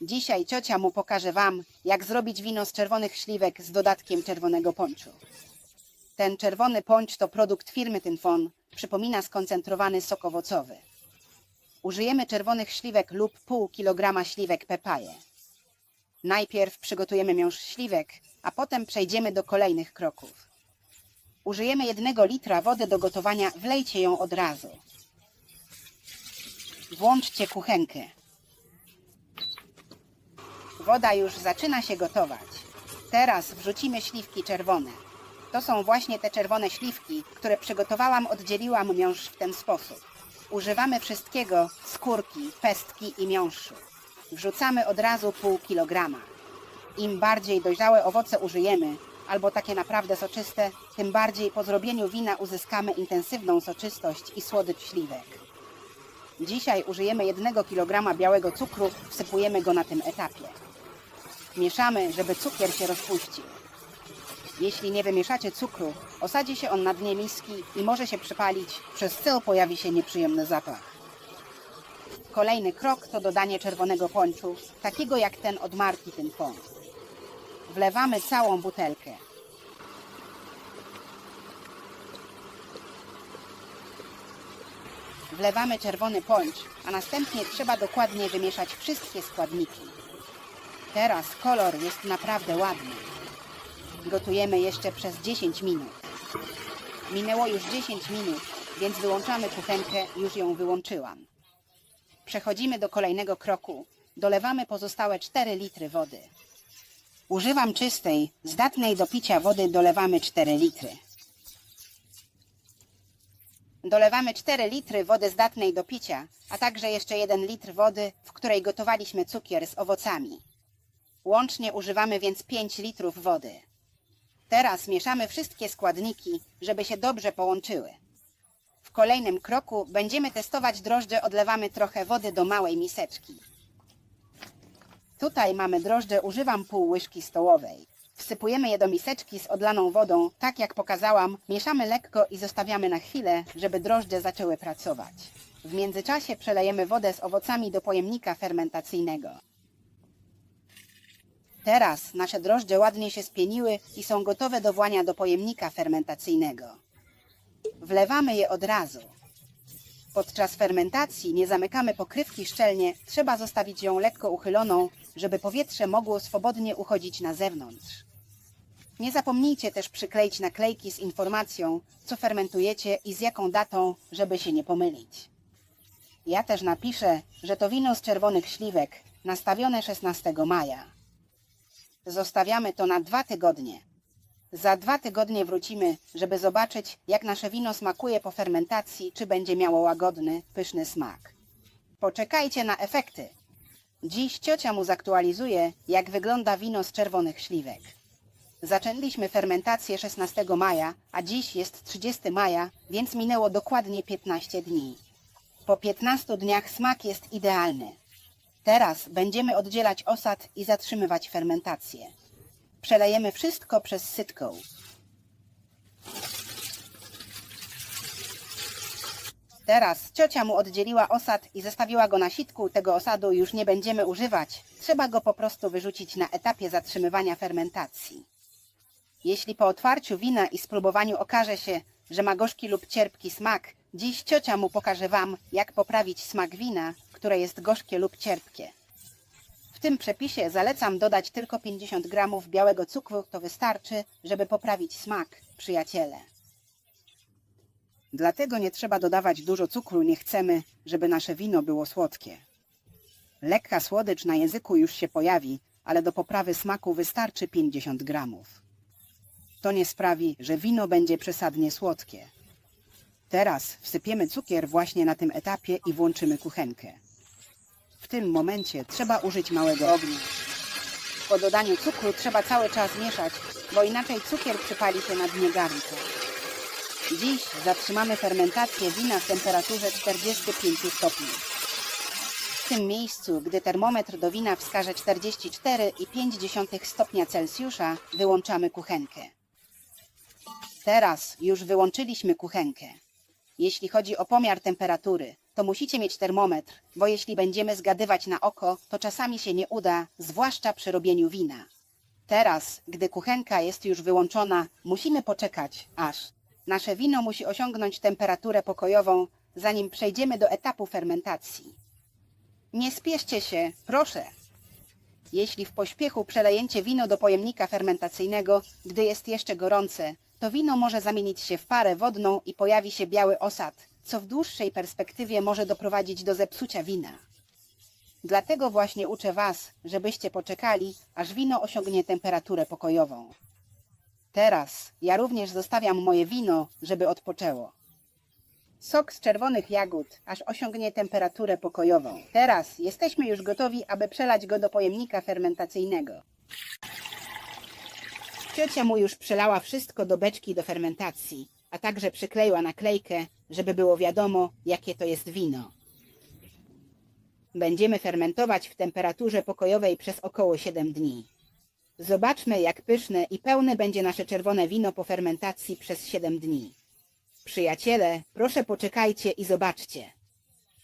Dzisiaj ciocia mu pokaże wam, jak zrobić wino z czerwonych śliwek z dodatkiem czerwonego ponczu. Ten czerwony poncz to produkt firmy Tynfon, przypomina skoncentrowany sok owocowy. Użyjemy czerwonych śliwek lub pół kilograma śliwek pepaje. Najpierw przygotujemy miąższ śliwek, a potem przejdziemy do kolejnych kroków. Użyjemy jednego litra wody do gotowania, wlejcie ją od razu. Włączcie kuchenkę. Woda już zaczyna się gotować. Teraz wrzucimy śliwki czerwone. To są właśnie te czerwone śliwki, które przygotowałam, oddzieliłam miąższ w ten sposób. Używamy wszystkiego, skórki, pestki i miąższu. Wrzucamy od razu pół kilograma. Im bardziej dojrzałe owoce użyjemy, albo takie naprawdę soczyste, tym bardziej po zrobieniu wina uzyskamy intensywną soczystość i słodycz śliwek. Dzisiaj użyjemy jednego kilograma białego cukru, wsypujemy go na tym etapie. Mieszamy, żeby cukier się rozpuścił. Jeśli nie wymieszacie cukru, osadzi się on na dnie miski i może się przypalić, przez co pojawi się nieprzyjemny zapach. Kolejny krok to dodanie czerwonego ponczu, takiego jak ten od marki Tynfon. Wlewamy całą butelkę. Wlewamy czerwony poncz, a następnie trzeba dokładnie wymieszać wszystkie składniki. Teraz kolor jest naprawdę ładny. Gotujemy jeszcze przez 10 minut. Minęło już 10 minut, więc wyłączamy kuchenkę, już ją wyłączyłam. Przechodzimy do kolejnego kroku. Dolewamy pozostałe 4 litry wody. Używam czystej, zdatnej do picia wody dolewamy 4 litry. Dolewamy 4 litry wody zdatnej do picia, a także jeszcze 1 litr wody, w której gotowaliśmy cukier z owocami. Łącznie używamy więc 5 litrów wody. Teraz mieszamy wszystkie składniki, żeby się dobrze połączyły. W kolejnym kroku będziemy testować drożdże, odlewamy trochę wody do małej miseczki. Tutaj mamy drożdże, używam pół łyżki stołowej. Wsypujemy je do miseczki z odlaną wodą, tak jak pokazałam, mieszamy lekko i zostawiamy na chwilę, żeby drożdże zaczęły pracować. W międzyczasie przelejemy wodę z owocami do pojemnika fermentacyjnego. Teraz nasze drożdże ładnie się spieniły i są gotowe do włania do pojemnika fermentacyjnego. Wlewamy je od razu. Podczas fermentacji nie zamykamy pokrywki szczelnie, trzeba zostawić ją lekko uchyloną, żeby powietrze mogło swobodnie uchodzić na zewnątrz. Nie zapomnijcie też przykleić naklejki z informacją, co fermentujecie i z jaką datą, żeby się nie pomylić. Ja też napiszę, że to wino z czerwonych śliwek, nastawione 16 maja. Zostawiamy to na dwa tygodnie. Za dwa tygodnie wrócimy, żeby zobaczyć, jak nasze wino smakuje po fermentacji, czy będzie miało łagodny, pyszny smak. Poczekajcie na efekty. Dziś ciocia mu zaktualizuje, jak wygląda wino z czerwonych śliwek. Zaczęliśmy fermentację 16 maja, a dziś jest 30 maja, więc minęło dokładnie 15 dni. Po 15 dniach smak jest idealny. Teraz będziemy oddzielać osad i zatrzymywać fermentację. Przelejemy wszystko przez sytką. Teraz ciocia mu oddzieliła osad i zostawiła go na sitku. Tego osadu już nie będziemy używać. Trzeba go po prostu wyrzucić na etapie zatrzymywania fermentacji. Jeśli po otwarciu wina i spróbowaniu okaże się, że ma gorzki lub cierpki smak, dziś ciocia mu pokaże Wam, jak poprawić smak wina, które jest gorzkie lub cierpkie. W tym przepisie zalecam dodać tylko 50 gramów białego cukru, to wystarczy, żeby poprawić smak, przyjaciele. Dlatego nie trzeba dodawać dużo cukru, nie chcemy, żeby nasze wino było słodkie. Lekka słodycz na języku już się pojawi, ale do poprawy smaku wystarczy 50 gramów. To nie sprawi, że wino będzie przesadnie słodkie. Teraz wsypiemy cukier właśnie na tym etapie i włączymy kuchenkę. W tym momencie trzeba użyć małego ognia. Po dodaniu cukru trzeba cały czas mieszać, bo inaczej cukier przypali się na dnie garnka. Dziś zatrzymamy fermentację wina w temperaturze 45 stopni. W tym miejscu, gdy termometr do wina wskaże 44,5 stopnia Celsjusza, wyłączamy kuchenkę. Teraz już wyłączyliśmy kuchenkę. Jeśli chodzi o pomiar temperatury, to musicie mieć termometr, bo jeśli będziemy zgadywać na oko, to czasami się nie uda, zwłaszcza przy robieniu wina. Teraz, gdy kuchenka jest już wyłączona, musimy poczekać, aż nasze wino musi osiągnąć temperaturę pokojową, zanim przejdziemy do etapu fermentacji. Nie spieszcie się, proszę. Jeśli w pośpiechu przelejecie wino do pojemnika fermentacyjnego, gdy jest jeszcze gorące, to wino może zamienić się w parę wodną i pojawi się biały osad, co w dłuższej perspektywie może doprowadzić do zepsucia wina. Dlatego właśnie uczę Was, żebyście poczekali, aż wino osiągnie temperaturę pokojową. Teraz ja również zostawiam moje wino, żeby odpoczęło. Sok z czerwonych jagód, aż osiągnie temperaturę pokojową. Teraz jesteśmy już gotowi, aby przelać go do pojemnika fermentacyjnego. Ciocia mu już przelała wszystko do beczki do fermentacji, a także przykleiła naklejkę, żeby było wiadomo, jakie to jest wino. Będziemy fermentować w temperaturze pokojowej przez około 7 dni. Zobaczmy, jak pyszne i pełne będzie nasze czerwone wino po fermentacji przez 7 dni. Przyjaciele, proszę poczekajcie i zobaczcie.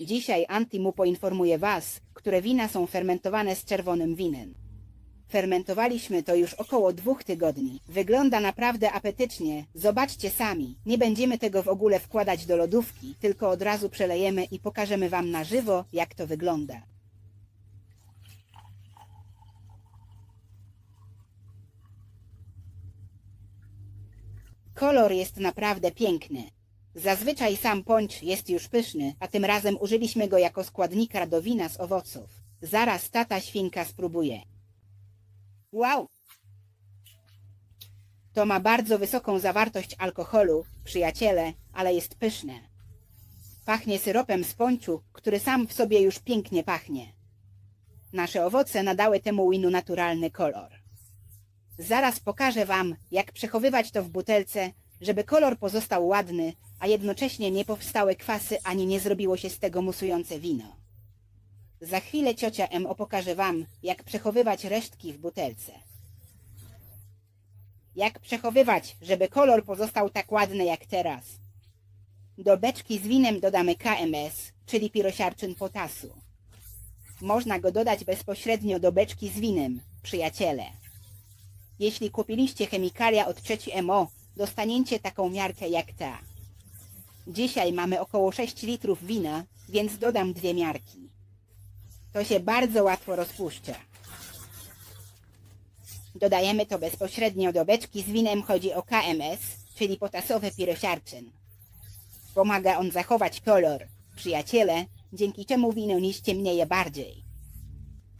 Dzisiaj Antimu poinformuje Was, które wina są fermentowane z czerwonym winem. Fermentowaliśmy to już około dwóch tygodni. Wygląda naprawdę apetycznie. Zobaczcie sami. Nie będziemy tego w ogóle wkładać do lodówki, tylko od razu przelejemy i pokażemy Wam na żywo, jak to wygląda. Kolor jest naprawdę piękny. Zazwyczaj sam poncz jest już pyszny, a tym razem użyliśmy go jako składnika do wina z owoców. Zaraz tata świnka spróbuje. Wow! To ma bardzo wysoką zawartość alkoholu, przyjaciele, ale jest pyszne. Pachnie syropem z ponczu, który sam w sobie już pięknie pachnie. Nasze owoce nadały temu winu naturalny kolor. Zaraz pokażę Wam, jak przechowywać to w butelce, żeby kolor pozostał ładny, a jednocześnie nie powstały kwasy ani nie zrobiło się z tego musujące wino. Za chwilę ciocia M opokaże Wam, jak przechowywać resztki w butelce. Jak przechowywać, żeby kolor pozostał tak ładny jak teraz. Do beczki z winem dodamy KMS, czyli pirosiarczyn potasu. Można go dodać bezpośrednio do beczki z winem, przyjaciele. Jeśli kupiliście chemikalia od 3 MO, dostaniecie taką miarkę jak ta. Dzisiaj mamy około 6 litrów wina, więc dodam dwie miarki. To się bardzo łatwo rozpuszcza. Dodajemy to bezpośrednio do beczki z winem, chodzi o KMS, czyli potasowy pirosiarczyn. Pomaga on zachować kolor, przyjaciele, dzięki czemu wino nie ściemnieje bardziej.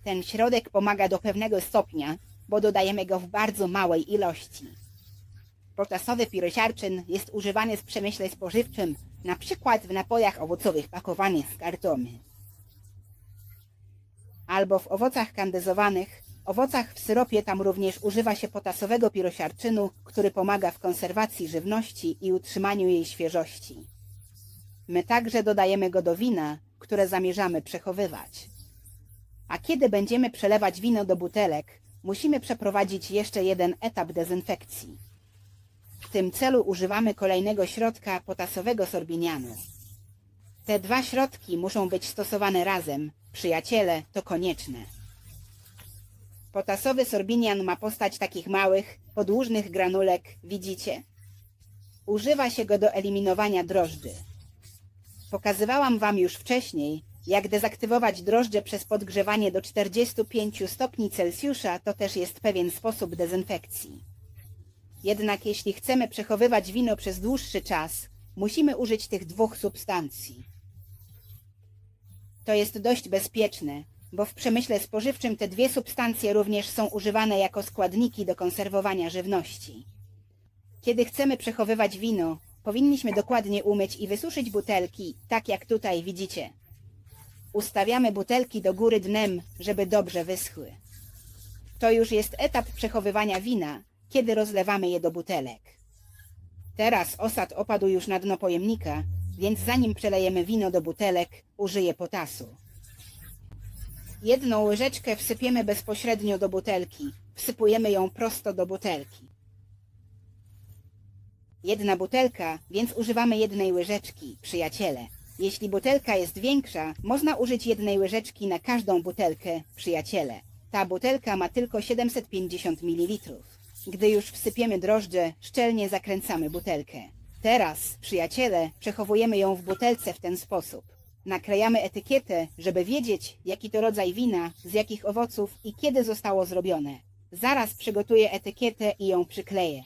Ten środek pomaga do pewnego stopnia, bo dodajemy go w bardzo małej ilości. Potasowy pirosiarczyn jest używany w przemyśle spożywczym, na przykład w napojach owocowych pakowanych w kartony. Albo w owocach kandyzowanych, owocach w syropie tam również używa się potasowego pirosiarczynu, który pomaga w konserwacji żywności i utrzymaniu jej świeżości. My także dodajemy go do wina, które zamierzamy przechowywać. A kiedy będziemy przelewać wino do butelek, musimy przeprowadzić jeszcze jeden etap dezynfekcji. W tym celu używamy kolejnego środka potasowego sorbinianu. Te dwa środki muszą być stosowane razem. Przyjaciele, to konieczne. Potasowy sorbinian ma postać takich małych, podłużnych granulek, widzicie? Używa się go do eliminowania drożdży. Pokazywałam Wam już wcześniej, jak dezaktywować drożdże przez podgrzewanie do 45 stopni Celsjusza, to też jest pewien sposób dezynfekcji. Jednak jeśli chcemy przechowywać wino przez dłuższy czas, musimy użyć tych dwóch substancji. To jest dość bezpieczne, bo w przemyśle spożywczym te dwie substancje również są używane jako składniki do konserwowania żywności. Kiedy chcemy przechowywać wino, powinniśmy dokładnie umyć i wysuszyć butelki, tak jak tutaj widzicie. Ustawiamy butelki do góry dnem, żeby dobrze wyschły. To już jest etap przechowywania wina, kiedy rozlewamy je do butelek. Teraz osad opadł już na dno pojemnika, więc zanim przelejemy wino do butelek, użyję potasu. Jedną łyżeczkę wsypiemy bezpośrednio do butelki. Wsypujemy ją prosto do butelki. Jedna butelka, więc używamy jednej łyżeczki, przyjaciele. Jeśli butelka jest większa, można użyć jednej łyżeczki na każdą butelkę, przyjaciele. Ta butelka ma tylko 750 ml. Gdy już wsypiemy drożdże, szczelnie zakręcamy butelkę. Teraz, przyjaciele, przechowujemy ją w butelce w ten sposób. Naklejamy etykietę, żeby wiedzieć, jaki to rodzaj wina, z jakich owoców i kiedy zostało zrobione. Zaraz przygotuję etykietę i ją przykleję.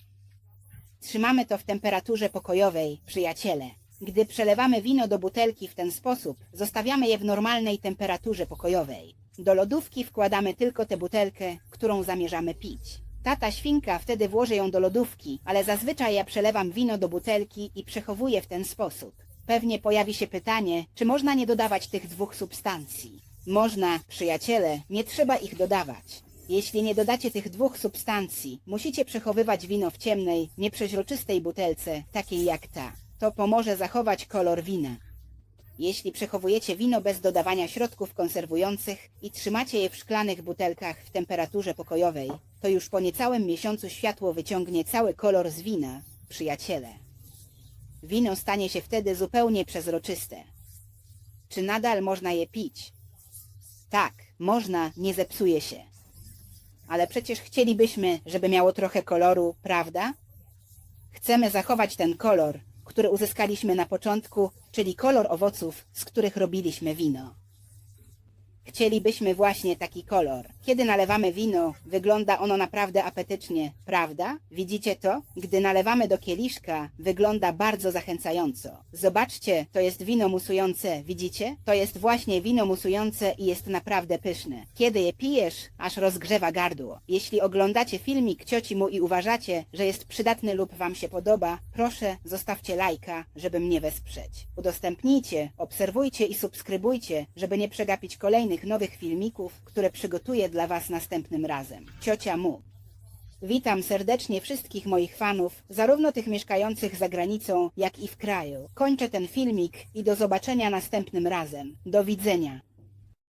Trzymamy to w temperaturze pokojowej, przyjaciele. Gdy przelewamy wino do butelki w ten sposób, zostawiamy je w normalnej temperaturze pokojowej. Do lodówki wkładamy tylko tę butelkę, którą zamierzamy pić. Tata świnka wtedy włoży ją do lodówki, ale zazwyczaj ja przelewam wino do butelki i przechowuję w ten sposób. Pewnie pojawi się pytanie, czy można nie dodawać tych dwóch substancji. Można, przyjaciele, nie trzeba ich dodawać. Jeśli nie dodacie tych dwóch substancji, musicie przechowywać wino w ciemnej, nieprzeźroczystej butelce, takiej jak ta. To pomoże zachować kolor wina. Jeśli przechowujecie wino bez dodawania środków konserwujących i trzymacie je w szklanych butelkach w temperaturze pokojowej, to już po niecałym miesiącu światło wyciągnie cały kolor z wina, przyjaciele. Wino stanie się wtedy zupełnie przezroczyste. Czy nadal można je pić? Tak, można, nie zepsuje się. Ale przecież chcielibyśmy, żeby miało trochę koloru, prawda? Chcemy zachować ten kolor, który uzyskaliśmy na początku, czyli kolor owoców, z których robiliśmy wino. Chcielibyśmy właśnie taki kolor. Kiedy nalewamy wino, wygląda ono naprawdę apetycznie, prawda? Widzicie to? Gdy nalewamy do kieliszka, wygląda bardzo zachęcająco. Zobaczcie, to jest wino musujące, widzicie? To jest właśnie wino musujące i jest naprawdę pyszne. Kiedy je pijesz, aż rozgrzewa gardło. Jeśli oglądacie filmik cioci mu i uważacie, że jest przydatny lub wam się podoba, proszę zostawcie lajka, żeby mnie wesprzeć. Udostępnijcie, obserwujcie i subskrybujcie, żeby nie przegapić kolejnych nowych filmików, które przygotuję dla was następnym razem. Ciocia mu. Witam serdecznie wszystkich moich fanów, zarówno tych mieszkających za granicą, jak i w kraju. Kończę ten filmik i do zobaczenia następnym razem. Do widzenia.